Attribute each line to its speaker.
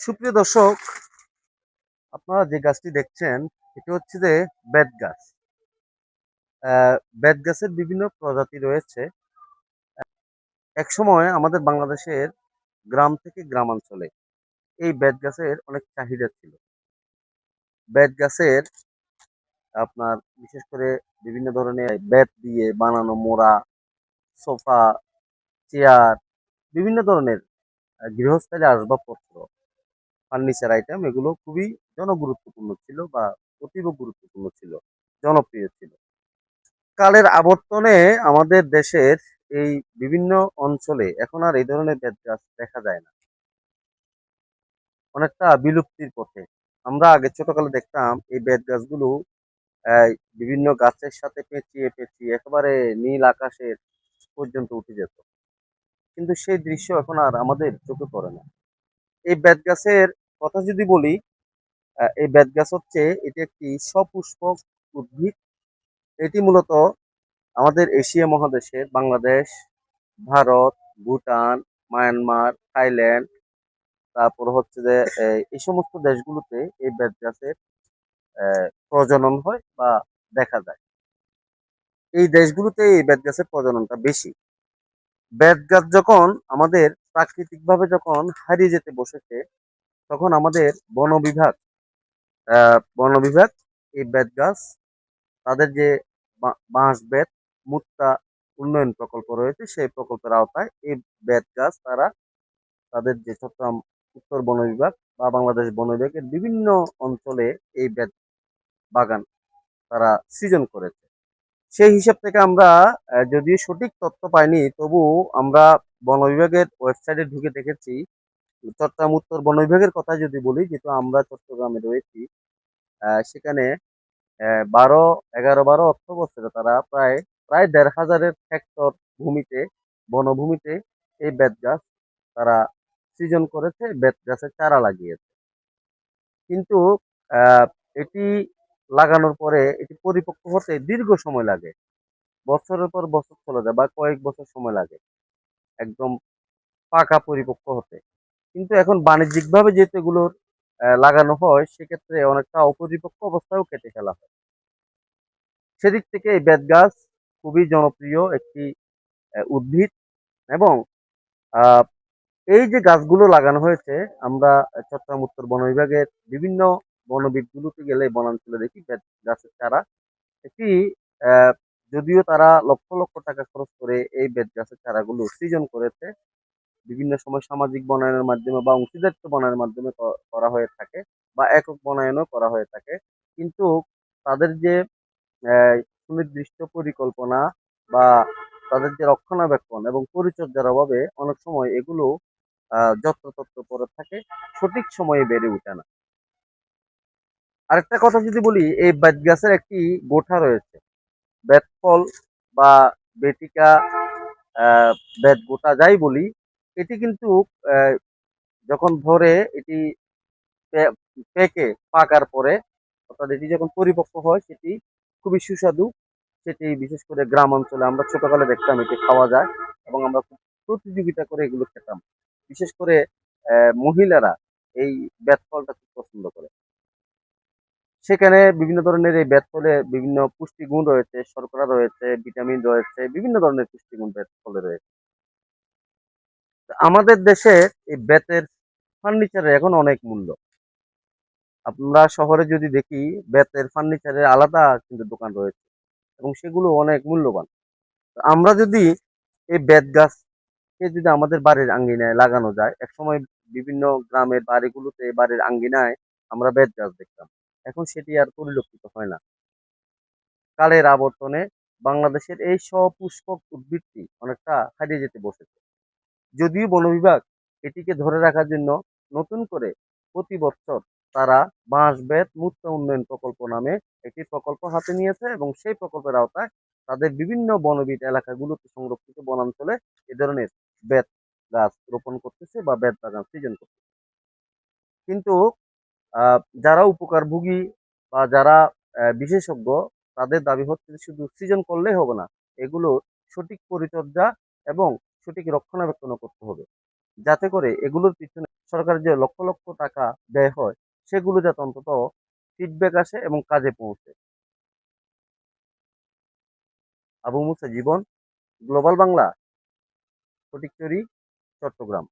Speaker 1: সুপ্রিয় দর্শক, আপনারা যে গাছটি দেখছেন, এটি হচ্ছে যে বেত গাছ। বেত গাছের বিভিন্ন প্রজাতি রয়েছে। এক সময় আমাদের বাংলাদেশের গ্রাম থেকে গ্রামাঞ্চলে এই বেত গাছের অনেক চাহিদা ছিল। বেত গাছের আপনার বিশেষ করে বিভিন্ন ধরনের বেত দিয়ে বানানো মোড়া, সোফা, চেয়ার, বিভিন্ন ধরনের গৃহস্থালী আসবাবপত্র ফার্নিচার আইটেম এগুলো খুবই জনগুরুত্বপূর্ণ ছিল বা অতীব গুরুত্বপূর্ণ ছিল, জনপ্রিয় ছিল। কালের আবর্তনে আমাদের দেশের এই বিভিন্ন অঞ্চলে এখন আর এই ধরনের বেত গাছ দেখা যায় না। অনেকটা বিলুপ্তির পথে। আমরা আগে ছোটকালে দেখতাম এই বেত গাছগুলো বিভিন্ন গাছের সাথে পেঁচিয়ে পেঁচিয়ে একেবারে নীল আকাশের পর্যন্ত উঠে যেত। কিন্তু সেই দৃশ্য এখন আর আমাদের চোখে পড়ে না। এই বেত গাছের কথা যদি বলি এই বেত গাছ হচ্ছে, এটি একটি সপুষ্পক উদ্ভিদ। এটি মূলত আমাদের এশিয়া মহাদেশের বাংলাদেশ, ভারত, ভুটান, মায়ানমার, থাইল্যান্ড, তারপর হচ্ছে যে এই সমস্ত দেশগুলোতে এই বেত গাছের প্রজনন হয় বা দেখা যায়। এই দেশগুলোতে এই বেত গাছের প্রজননটা বেশি। বেত গাছ যখন আমাদের প্রাকৃতিকভাবে যখন হারিয়ে যেতে বসেছে তখন আমাদের বন বিভাগ বন বিভাগ, এই বেত গাছ, তাদের যে বাঁশ বেত, মুক্তা উন্নয়ন প্রকল্প রয়েছে, সেই প্রকল্পের আওতায় এই বেত গাছ তারা তাদের যে চট্টগ্রাম উত্তর বন বিভাগ বা বাংলাদেশ বন বিভাগের বিভিন্ন অঞ্চলে এই বেত বাগান তারা সৃজন করেছে। সেই হিসাব থেকে আমরা যদিও সঠিক তথ্য পাইনি, তবু আমরা বন বিভাগের ওয়েবসাইটে ঢুকে দেখেছি চট্টগ্রাম উত্তর বন বিভাগের কথা যদি বলি, যেহেতু আমরা চট্টগ্রামে রয়েছি সেখানে বারো, এগারো, বারো অর্থ বছরে তারা প্রায় প্রায় দেড় হাজারের হেক্টর ভূমিতে, বনভূমিতে এই বেত গাছ তারা সৃজন করেছে, বেত গাছের চারা লাগিয়েছে। কিন্তু এটি লাগানোর পরে এটি পরিপক্ক হতে দীর্ঘ সময় লাগে। বছরের পর বছর চলে যায় বা কয়েক বছর সময় লাগে, একদম পাকা পরিপক্ক হতে। কিন্তু এখন বাণিজ্যিকভাবে যেহেতু এগুলোর লাগানো হয়, সেক্ষেত্রে অনেকটা অপরিপক্ক অবস্থায়ও কেটে ফেলা হয়। সেদিক থেকে এই বেত গাছ খুবই জনপ্রিয় একটি উদ্ভিদ এবং এই যে গাছগুলো লাগানো হয়েছে, আমরা চট্টগ্রাম উত্তর বন বিভাগের বিভিন্ন বনবিদগুলোতে গেলে বনাঞ্চলে দেখি বেত গাছের চারা। একটি যদিও তারা লক্ষ লক্ষ টাকা খরচ করে এই বেত গাছের চারাগুলো সৃজন করেছে বিভিন্ন সময় সামাজিক বনায়নের মাধ্যমে বা অংশীদারিত্ব বনায়নের মাধ্যমে করা হয়ে থাকে বা একক বনায়নও করা হয়ে থাকে। কিন্তু তাদের যে সুনির্দিষ্ট পরিকল্পনা বা তাদের যে রক্ষণাবেক্ষণ এবং পরিচর্যার অভাবে অনেক সময় এগুলো যত্রতত্র পড়ে থাকে, সঠিক সময়ে বেড়ে ওঠে না। আরেকটা কথা যদি বলি, এই বেত গাছের একটি গোঠা রয়েছে। বেত ফল বা বেটিকা বেত গোটা যাই বলি এটি কিন্তু যখন ধরে এটি পেকে পাকার পরে, অর্থাৎ এটি যখন পরিপক্ক হয়, সেটি খুবই সুস্বাদু। সেটি বিশেষ করে গ্রাম অঞ্চলে আমরা ছোটকালে দেখতাম এটি খাওয়া যায় এবং আমরা প্রতিযোগিতা করে এগুলো খেতাম। বিশেষ করে মহিলারা এই বেত ফলটা খুব পছন্দ করে। সেখানে বিভিন্ন ধরনের এই বেত ফলে বিভিন্ন পুষ্টিগুণ রয়েছে, শর্করা রয়েছে, ভিটামিন রয়েছে, বিভিন্ন ধরনের পুষ্টিগুণ বেত ফলে রয়েছে। আমাদের দেশে এই বেতের ফার্নিচারের এখন অনেক মূল্য। আমরা শহরে যদি দেখি, বেতের ফার্নিচারের আলাদা কিন্তু দোকান রয়েছে এবং সেগুলো অনেক মূল্যবান। আমরা যদি এই বেত গাছকে যদি আমাদের বাড়ির আঙ্গিনায় লাগানো যায়, একসময় বিভিন্ন গ্রামের বাড়িগুলোতে বাড়ির আঙ্গিনায় আমরা বেত গাছ দেখতাম। এখন সেটি আর পরিলক্ষিত হয় না। কালের আবর্তনে বাংলাদেশের এই সপুষ্পক উদ্ভিদটি অনেকটা হারিয়ে যেতে বসেছে। যদিও বন বিভাগ এটিকে ধরে রাখার জন্য নতুন করে প্রতি বছর তারা বাঁশ বেত মুক্ত উন্নয়ন প্রকল্প নামে একটি প্রকল্প হাতে নিয়েছে এবং সেই প্রকল্পের আওতায় তাদের বিভিন্ন বনবিট এলাকাগুলোতে সংরক্ষিত বনাঞ্চলে এ ধরনের বেত গাছ রোপণ করতেছে বা বেত বাগান সৃজন করতেছে। কিন্তু যারা উপকারভোগী বা যারা বিশেষজ্ঞ, তাদের দাবি হচ্ছে শুধু সৃজন করলেই হবে না এগুলো সঠিক পরিচর্যা এবং সঠিক রক্ষণাবেক্ষণ করতে হবে। যাতে করে এগুলোর পিছনে সরকারের যে লক্ষ লক্ষ টাকা ব্যয় হয়, সেগুলো যাতে অন্তত ফিডব্যাক আসে এবং কাজে পৌঁছে। আবু মুসা, জীবন, গ্লোবাল বাংলা ফটিকচুরি চট্টগ্রাম।